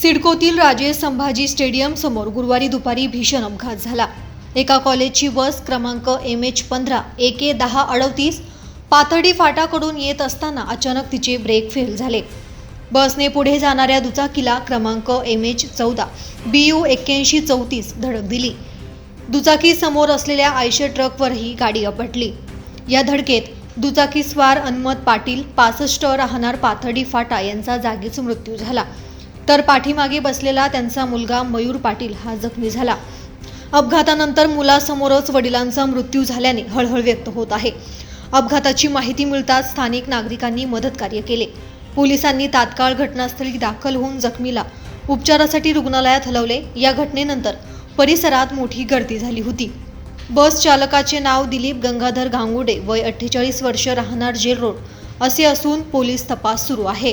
सिडकोतील राजे संभाजी स्टेडियम समोर गुरुवारी दुपारी भीषण अपघात झाला. एका कॉलेजची बस क्रमांक एम एच पंधरा ए के दहा अडतीस पाथर्डी फाटाकडून येत असताना अचानक तिचे ब्रेक फेल झाले. बसने पुढे जाणाऱ्या दुचाकीला क्रमांक एम एच चौदा बी यू एक्क्याऐंशी चौतीस धडक दिली. दुचाकी समोर असलेल्या आयशर ट्रकवरही गाडी अपटली या धडकेत दुचाकीस्वार अन्मत पाटील पासष्ट राहणार पाथर्डी फाटा यांचा जागीच मृत्यू झाला. तर पाठीमागे बसलेला त्यांचा मुलगा मयूर पाटील हा जखमी झाला. अपघातानंतर मुलासमोरच वडिलांचा मृत्यू झाल्याने हळहळ व्यक्त होत आहे. अपघाताची माहिती मिळताच स्थानिक नागरिकांनी मदत कार्य केले. पोलिसांनी तात्काळ घटनास्थळी दाखल होऊन जखमीला उपचारासाठी रुग्णालयात हलवले. या घटनेनंतर परिसरात मोठी गर्दी झाली होती. बस चालकाचे नाव दिलीप गंगाधर गांगुडे वय अठ्ठेचाळीस वर्ष राहणार जेल रोड असे असून पोलीस तपास सुरू आहे.